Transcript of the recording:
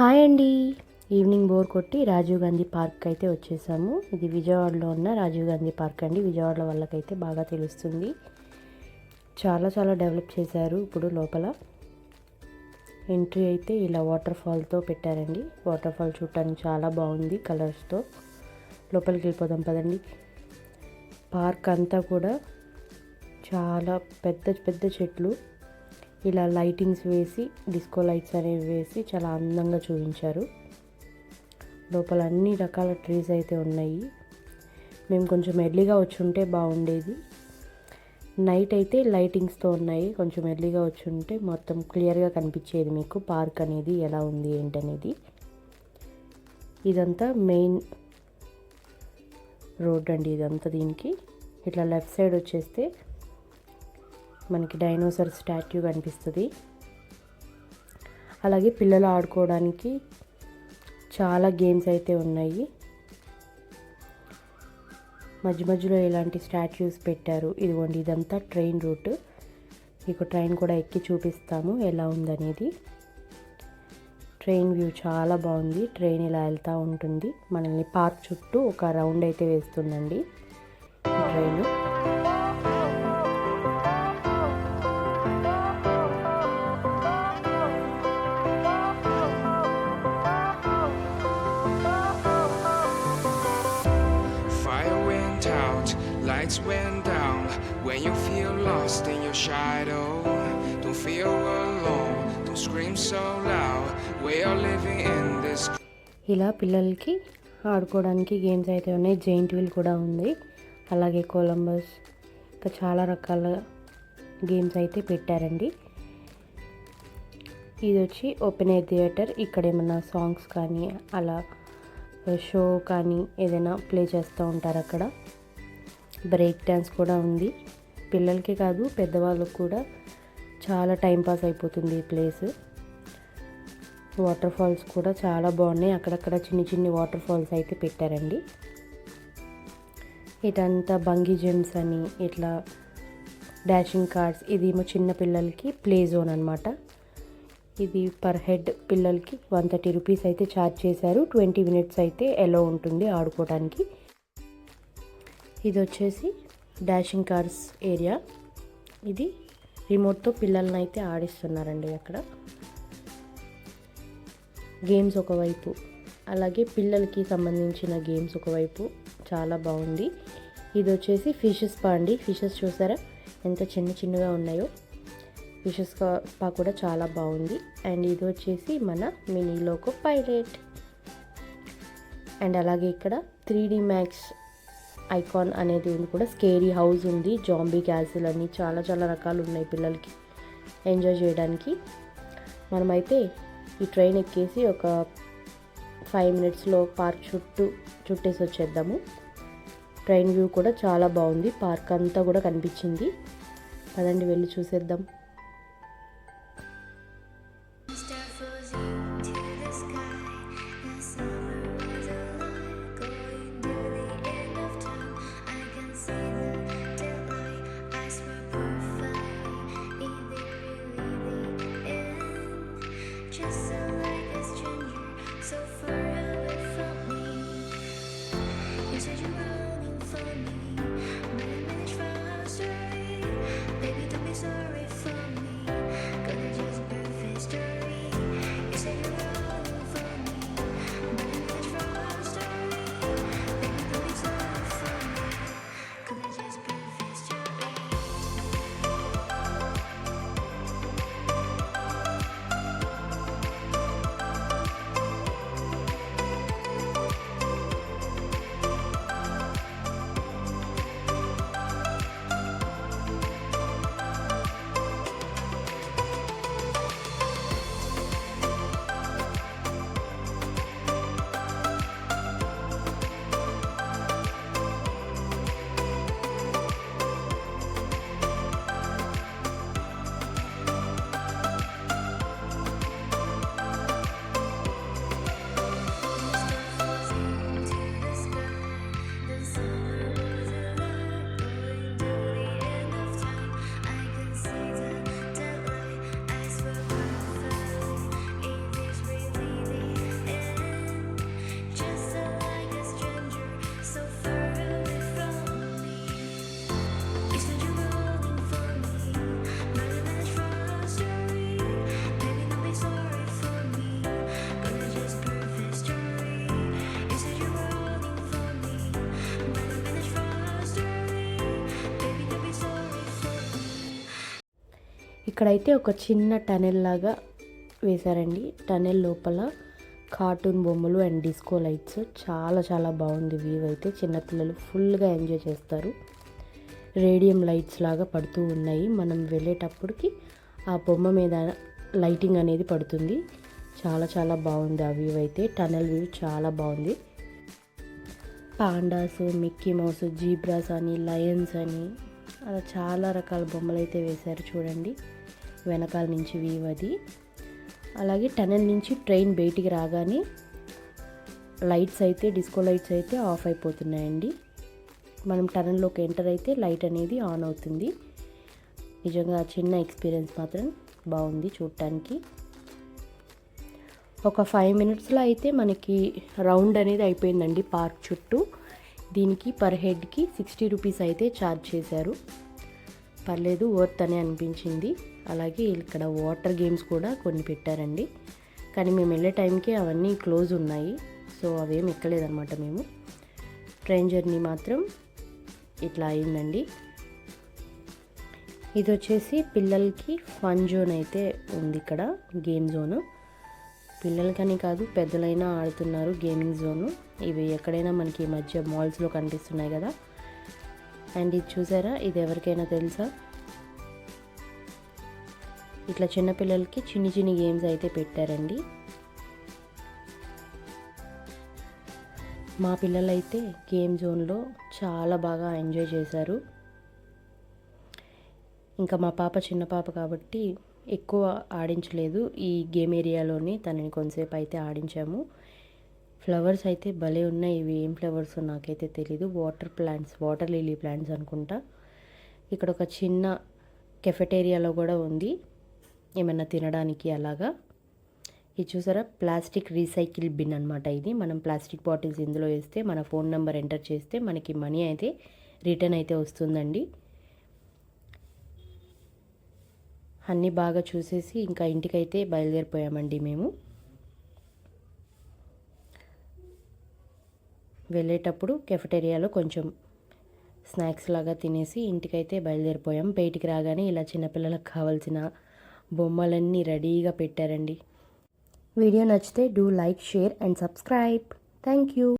Hi అండి. Evening bore కొట్టి Rajiv Gandhi park అయితే వచ్చేసాము. ఇది విజయవాడలో ఉన్న రాజీవ్ గాంధీ పార్క్ అండి. విజయవాడలో వాళ్ళకైతే బాగా తెలుస్తుంది. చాలా చాలా డెవలప్ చేశారు ఇప్పుడు లోపల. ఎంట్రీ అయితే ఇలా వాటర్ ఫాల్తో పెట్టారండి. వాటర్ ఫాల్ చూడటానికి చాలా బాగుంది కలర్స్తో. లోపలికి వెళ్ళిపోదాం పదండి. పార్క్ అంతా కూడా చాలా పెద్ద పెద్ద చెట్లు. ఇలా లైటింగ్స్ వేసి డిస్కో లైట్స్ అనేవి వేసి చాలా అందంగా చూపించారు. లోపల అన్ని రకాల ట్రీస్ అయితే ఉన్నాయి. మేము కొంచెం ఎర్లీగా వచ్చి ఉంటే బాగుండేది. నైట్ అయితే లైటింగ్స్తో ఉన్నాయి. కొంచెం ఎర్లీగా వచ్చి ఉంటే మొత్తం క్లియర్గా కనిపించేది మీకు. పార్క్ అనేది ఎలా ఉంది ఏంటనేది. ఇదంతా మెయిన్ రోడ్ అండి ఇదంతా దీనికి. ఇట్లా లెఫ్ట్ సైడ్ వచ్చేస్తే మనకి డైనోసర్ స్టాట్యూ కనిపిస్తుంది. అలాగే పిల్లలు ఆడుకోవడానికి చాలా గేమ్స్ అయితే ఉన్నాయి. మధ్య మధ్యలో ఇలాంటి స్టాట్యూస్ పెట్టారు. ఇదిగోండి ఇదంతా ట్రైన్ రూట్. మీకు ట్రైన్ కూడా ఎక్కి చూపిస్తాము ఎలా ఉందనేది. ట్రైన్ వ్యూ చాలా బాగుంది. ట్రైన్ ఇలా వెళ్తూ ఉంటుంది. మనల్ని పార్క్ చుట్టూ ఒక రౌండ్ అయితే వేస్తుందండి train. Lights went down. When you feel lost in your shadow, don't feel alone, don't scream so loud. We are living in this ఇలా పిల్లలకి ఆడుకోవడానికి గేమ్స్ అయితే ఉన్నాయి. జెయింట్ వీల్ కూడా ఉంది. అలాగే కొలంబస్ ఇంకా చాలా రకాల గేమ్స్ అయితే పెట్టారండి. ఇది వచ్చి ఓపెన్ ఎయిర్ థియేటర్ ఇక్కడ ఏమైనా సాంగ్స్ కానీ అలా షో కానీ ఏదైనా ప్లే చేస్తూ ఉంటారు అక్కడ. బ్రేక్ డ్యాన్స్ కూడా ఉంది. పిల్లలకే కాదు పెద్దవాళ్ళకు కూడా చాలా టైం పాస్ అయిపోతుంది ఈ ప్లేస్. వాటర్ ఫాల్స్ కూడా చాలా బాగున్నాయి. అక్కడక్కడ చిన్ని చిన్ని వాటర్ ఫాల్స్ అయితే పెట్టారండి. ఇటంతా బంగీ జెమ్స్ అని ఇట్లా డాషింగ్ కార్డ్స్. ఇది ఏమో చిన్న పిల్లలకి ప్లే జోన్ అనమాట ఇది పర్ హెడ్ పిల్లలకి వన్ థర్టీ రూపీస్ అయితే ఛార్జ్ చేశారు. ట్వంటీ మినిట్స్ అయితే ఎలో ఉంటుంది ఆడుకోవడానికి. ఇది వచ్చేసి డాషింగ్ కార్స్ ఏరియా. ఇది రిమోట్తో పిల్లల్ని అయితే ఆడిస్తున్నారండి అక్కడ. గేమ్స్ ఒకవైపు అలాగే పిల్లలకి సంబంధించిన గేమ్స్ ఒకవైపు చాలా బాగుంది. ఇది వచ్చేసి ఫిషెస్ పా అండి. ఫిషెస్ చూసారా? ఎంత చిన్న చిన్నగా ఉన్నాయో. ఫిషెస్ పా కూడా చాలా బాగుంది. అండ్ ఇది వచ్చేసి మన మినీ లోకో పైరేట్. అండ్ అలాగే ఇక్కడ త్రీ డి మ్యాక్స్ ఐకాన్ అనేది ఉంది కూడా. స్కేరీ హౌస్ ఉంది. జాంబీ క్యాసిల్ అని చాలా చాలా రకాలు ఉన్నాయి పిల్లలకి. ఎంజాయ్ చేయడానికి. మనమైతే ఈ ట్రైన్ ఎక్కేసి ఒక ఫైవ్ మినిట్స్లో పార్క్ చుట్టూ చుట్టేసి వచ్చేద్దాము. ట్రైన్ వ్యూ కూడా చాలా బాగుంది. పార్క్ అంతా కూడా కనిపించింది. పదండి వెళ్ళి చూసేద్దాం. forever. ఇక్కడైతే ఒక చిన్న టనెల్ లాగా వేశారండి. టనెల్ లోపల కార్టూన్ బొమ్మలు అండ్ డిస్కో లైట్స్. చాలా చాలా బాగుంది వ్యూ అయితే. చిన్నపిల్లలు ఫుల్గా ఎంజాయ్ చేస్తారు. రేడియం లైట్స్ లాగా పడుతూ ఉన్నాయి. మనం వెళ్ళేటప్పటికి ఆ బొమ్మ మీద లైటింగ్ అనేది పడుతుంది. చాలా చాలా బాగుంది ఆ వ్యూ అయితే. టనల్ వ్యూ చాలా బాగుంది. పాండాస్ మిక్కీ మౌస్ జీబ్రాస్ అని లయన్స్ అని అలా చాలా రకాల బొమ్మలు అయితే వేశారు చూడండి. వెనకాల నుంచి వీవ్ అది అలాగే టనల్ నుంచి ట్రైన్ బయటికి రాగానే లైట్స్ అయితే డిస్కో లైట్స్ అయితే ఆఫ్ అయిపోతున్నాయండి. మనం టనల్లోకి ఎంటర్ అయితే లైట్ అనేది ఆన్ అవుతుంది. నిజంగా చిన్న ఎక్స్పీరియన్స్ మాత్రం బాగుంది చూడటానికి. ఒక ఫైవ్ మినిట్స్లో అయితే మనకి రౌండ్ అనేది అయిపోయిందండి పార్క్ చుట్టూ. దీనికి పర్ హెడ్కి సిక్స్టీ రూపీస్ అయితే ఛార్జ్ చేశారు. పర్లేదు వర్త్ అని అనిపించింది. అలాగే ఇక్కడ వాటర్ గేమ్స్ కూడా కొన్ని పెట్టారండి. కానీ మేము వెళ్ళే టైంకి అవన్నీ క్లోజ్ ఉన్నాయి. సో అవేం ఎక్కలేదన్నమాట మేము. ట్రైన్ జర్నీ మాత్రం ఇట్లా అయిందండి. ఇది వచ్చేసి పిల్లలకి ఫన్ జోన్ అయితే ఉంది ఇక్కడ గేమ్ జోను. పిల్లలకని కాదు పెద్దలైనా ఆడుతున్నారు గేమింగ్ జోను. ఇవి ఎక్కడైనా మనకి ఈ మధ్య మాల్స్లో కనిపిస్తున్నాయి కదా. అండ్ ఇది చూసారా? ఇది ఎవరికైనా తెలుసా? ఇట్లా చిన్నపిల్లలకి చిన్ని చిన్ని గేమ్స్ అయితే పెట్టారండి. మా పిల్లలైతే గేమ్ జోన్లో చాలా బాగా ఎంజాయ్ చేశారు. ఇంకా మా పాప చిన్న పాప కాబట్టి ఎక్కువ ఆడించలేదు. ఈ గేమ్ ఏరియాలోనే తనని కొంతసేపు అయితే ఆడించాము. ఫ్లవర్స్ అయితే భలే ఉన్నాయి. ఇవి ఏం ఫ్లవర్స్ నాకైతే తెలీదు. Water plants water lily plants అనుకుంటా. ఇక్కడ ఒక చిన్న కెఫెటేరియాలో కూడా ఉంది. ఏమైనా తినడానికి అలాగా? ఇది చూసారా? ప్లాస్టిక్ రీసైకిల్ బిన్ అనమాట ఇది. మనం ప్లాస్టిక్ బాటిల్స్ ఇందులో వేస్తే మన ఫోన్ నెంబర్ ఎంటర్ చేస్తే మనకి మనీ అయితే రిటర్న్ అయితే వస్తుందండి. అన్నీ బాగా చూసేసి ఇంకా ఇంటికైతే బయలుదేరిపోయామండి మేము. వెళ్ళేటప్పుడు కెఫెటేరియాలో కొంచెం స్నాక్స్ లాగా తినేసి ఇంటికైతే బయలుదేరిపోయాం. బయటికి రాగానే ఇలా చిన్నపిల్లలకు కావాల్సిన బొమ్మలన్నీ రెడీగా పెట్టారండి. వీడియో నచ్చితే do like share and subscribe. Thank you.